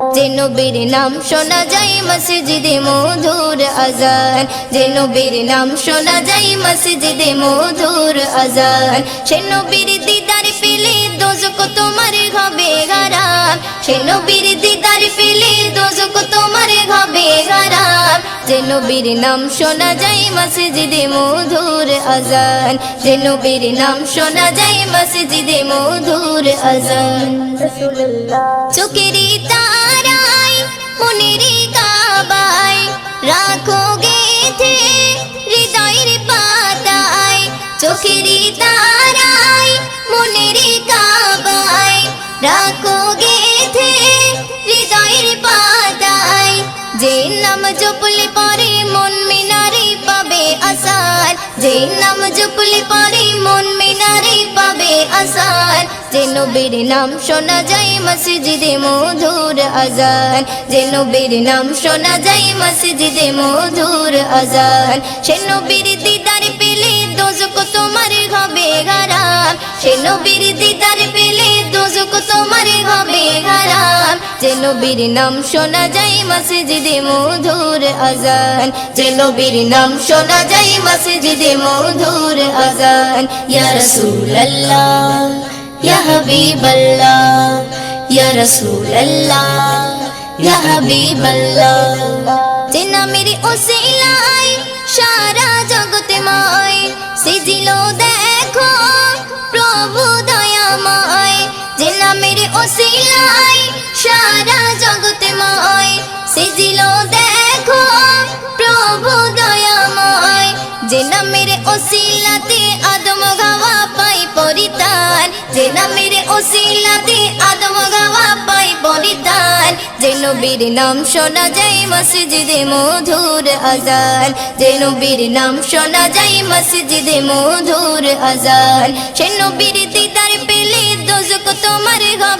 যে নবীর নাম শোনা যায় মসজিদে মধুর আজান। যে নবীর নাম শোনা যায় মসজিদে মধুর আজান। সে নবীর দিদার পেলে দোজক তোমার হবে হারাম সে নবীর দিদার পেলে দোজক তোমার হবে হারাম যে নবীর নাম শোনা যায় মসজিদে মধুর আজান। যে নবীর নাম শোনা যায় মসজিদে মধুর আজান। চোখেরই তারাই রাখো গেথে হৃদয়ের পাতায়। যে নাম জপলে পরে মন মিনারে পাবে আসার যে নাম নবীর নাম শোনা যায় মসজিদে মধুর আজান। যে নবীর নাম শোনা যায় মসজিদে মধুর আজান। সে নবীর দিদার পেলে তোমার হবে সে নবীর দিদার তোমার হবে হারাম। যে নবীর নাম শোনা যায় মসজিদে মধুর আজান। যে নবীর নাম শোনা যায় মসজিদে মধুর আজান। ইয়া রাসূলুল্লাহ, ইয়া হাবিবাল্লাহ, ইয়া রাসূলুল্লাহ, ইয়া হাবিবাল্লাহ। যে নামের ওসিলায় সারা জগতে ময়, সিজিল ওসিলায় সারা জগতে ময় সিজিল দেখো, প্রভু দয়াময়। যে নামের ওসিলাতে আদম গাওয়া পাই যে নামের ওসিলাতে আদম গাওয়া পাই যে নবীর নাম শোনা যায় মসজিদে মধুর আজান। যে নবীর নাম শোনা যায় মসজিদে মধুর আজান। সে নবীর দিদার পেলে দোজক তোমার হারাম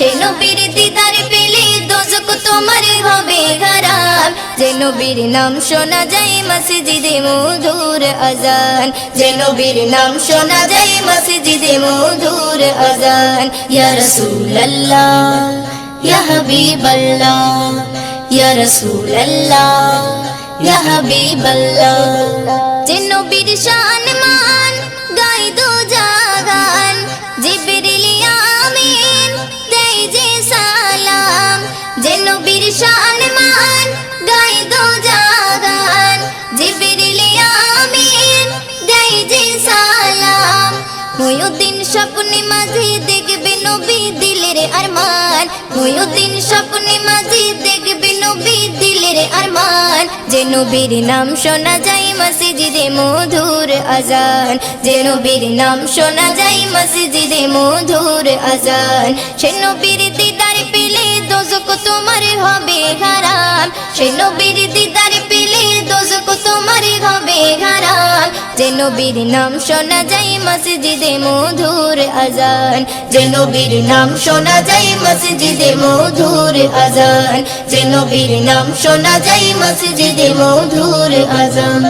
সে নবীর দিদার পেলে দোজক তোমার হবে হারাম যে নবীর নাম শোনা যায় মসজিদে মধুর আজান। যে নবীর নাম শোনা যায় মসজিদে মধুর আজান। ইয়া রাসূলুল্লাহ, ইয়া হাবিবাল্লাহ, ইয়া রাসূলুল্লাহ, ইয়া হাবিবাল্লাহ। যে নবীর শান ময়ুদ্দিন স্বপ্নে মাঝে দেখবে নবী দিলের আরমান। ময়ুদ্দিন স্বপ্নে মাঝে দেখবে নবী দিলের আরমান। যে নবীর নাম শোনা যায় মসজিদে মধুর আজান। যে নবীর নাম শোনা যায় মসজিদে মধুর আজান। সে নবীর দিদার পেলে দোজক তোমার হবে হারাম। সে নবীর দিদার যে নবীর নাম শোনা যায় মসজিদে মধুর আজান। যে নবীর নাম শোনা যায় মসজিদে মধুর আজান। যে নবীর নাম শোনা যায় মসজিদে মধুর আজান।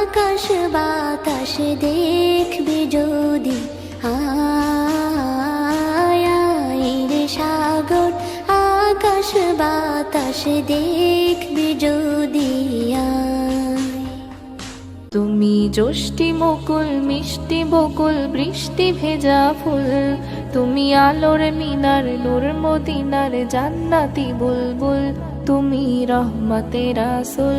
আকাশ বাতাস দেখবে যদি রে সাগর, আকাশ বাতাস দেখবে যদি তুমি যষ্টি মুকুল, মিষ্টি বকুল, বৃষ্টি ভেজা ফুল। তুমি আলোর মিনার, নূর মদিনার জান্নাতি বুলবুল। তুমি রহমতে রাসুল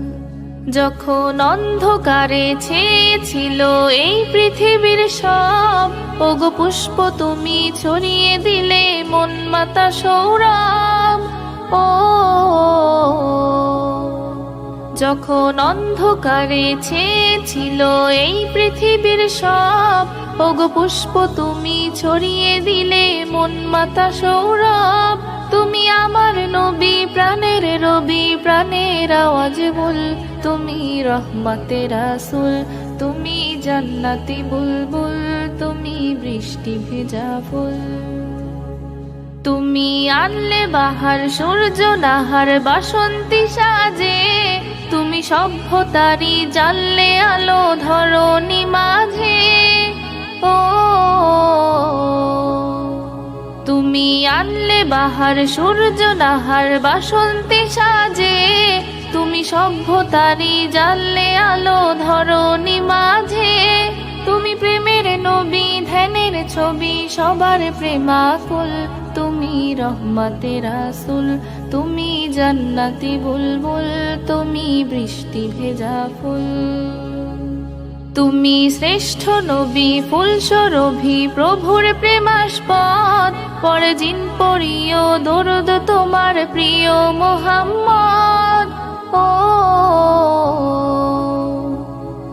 যখন অন্ধকারে ছেয়েছিল এই পৃথিবীর সব, ওগো পুষ্প তুমি ছড়িয়ে দিলে মন মাতা সৌরভ ও, যখন অন্ধকারে ছেয়েছিল এই পৃথিবীর সব, ওগো পুষ্প তুমি ছড়িয়ে দিলে মন মাতা সৌরভ তুমি আমার নবী, প্রাণের রবি, প্রাণের আওয়াজ বল। তুমি রহমতে রাসুল, তুমি জান্নাতি বুলবুল, তুমি বৃষ্টি ভেজা ফুল। তুমি আনলে বাহার, সূর্য নাহার, বাসন্তী সাজে। তুমি সভ্যতারি জানলে আলো, ধরণী মাঝে। ও তুমি আনলে বাহার, সূর্য নাহার, বাসন্তী সাজে। তুমি সভ্যতারি জানলে আলো, ধরণী মাঝে। তুমি প্রেমের নবী, ধ্যানের ছবি, সবার প্রেমাকুল। তুমি রহমতে রাসুল, তুমি জান্নাতি বুলবুল। তুমি বৃষ্টি ভেজা ফুল। তুমি শ্রেষ্ঠ নবী ফুল সরভি প্রভুর প্রেমাস্পদ। পরে জিন পরিও দরদ তোমার প্রিয় মোহাম্মদ। ও,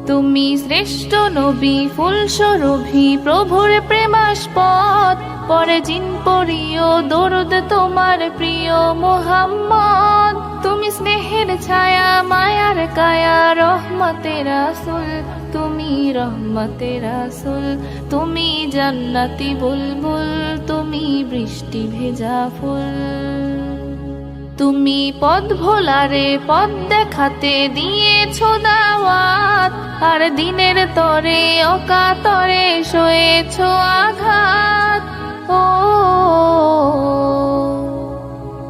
তুমি শ্রেষ্ঠ নবী ফুল সরভি প্রভুর প্রেমাস্পদ। পরে জিন পরিও দরদ তোমার প্রিয় মোহাম্মদ। তুমি স্নেহের ছায়া, মায়ার কায়া রহমতে রাসুল রহমতে রাসুল, তুমি জান্নাতি বুলবুল, তুমি বৃষ্টি ভেজা ফুল। তুমি পদ ভোলারে পদ দেখাতে দিয়েছ দাওয়াত, আর দিনের তরে অকাতরে সয়েছ আঘাত। ও,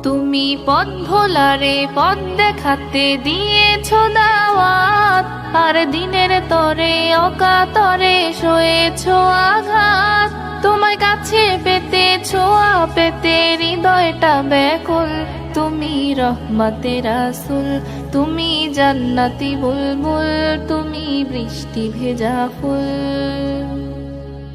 তুমি পদ ভোলারে পদ দেখাতে দিয়েছ দাওয়াত আর দিনের তরে অকাতরে শোয়েছ আঘাত। তোমায় কাছে পেতে, ছোঁয়া পেতে, হৃদয়টা ব্যাকুল। তুমি রহমতে রাসুল, তুমি জান্নাতি বুলবুল, তুমি বৃষ্টি ভেজা ফুল।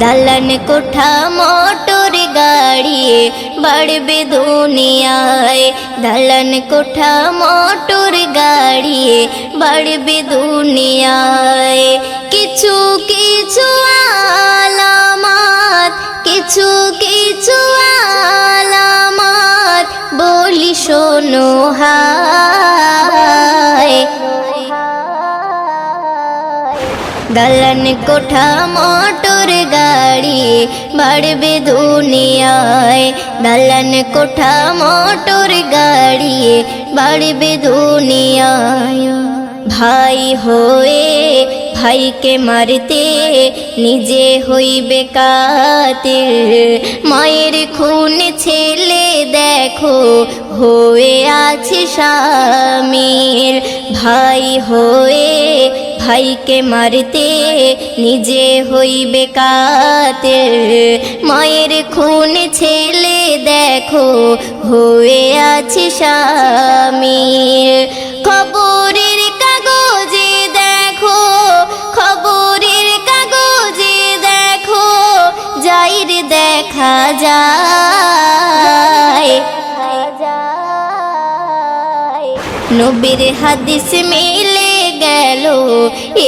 দালান কোঠা মোটর গাড়ি বাড়বে দুনিয়ায় দালান কোঠা মোটর গাড়ি বাড়বে দুনিয়ায় কিছু কিছু আলামাত কিছু কিছু আলামাত বলি শোনো হায় দালান কোঠা মোটর গাড়ি বাড়বে দুনিয়ায়। দালান কোঠা মোটর গাড়ি বাড়বে দুনিয়ায়। ভাই হয়ে ভাইকে মারতে নিজে হইবে কাতিল। মায়ের খুন ছেলে দেখো, হয়ে আছে স্বামীর। ভাই হয়ে ভাইকে মারতে নিজে হইবে কাতিল মায়ের খুন ছেলে দেখো, হয়ে আছে স্বামীর। খবরের কাগজে দেখো, খবরের কাগজে দেখো যাইর দেখা যায়। নবীর হাদিস মিলে গেল।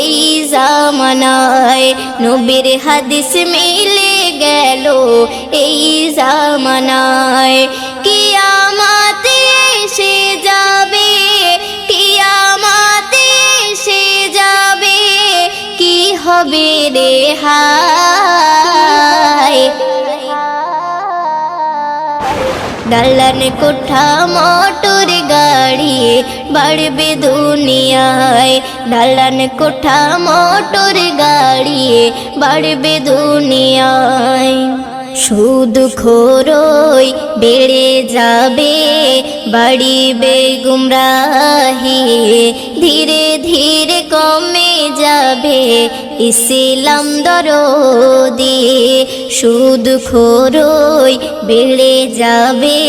এই জামানায় নবীর হাদিস মিলে গেল। এই জামানায় কিয়ামাতে এসে যাবে, কিয়ামাতে এসে যাবে। কি হবে রে হায়? কোঠা, মোটর গাড়ি বাড়বে দুনিয়ায়। ডালান কোঠা মোটর গাড়ি বাড়বে দুনিয়ায়। সুদ খোরই বেড়ে যাবে বাড়িবে গুমরাহি ধীরে ধীরে কমে যাবে। ইসলাম দরদি সুদ খোরই বেড়ে যাবে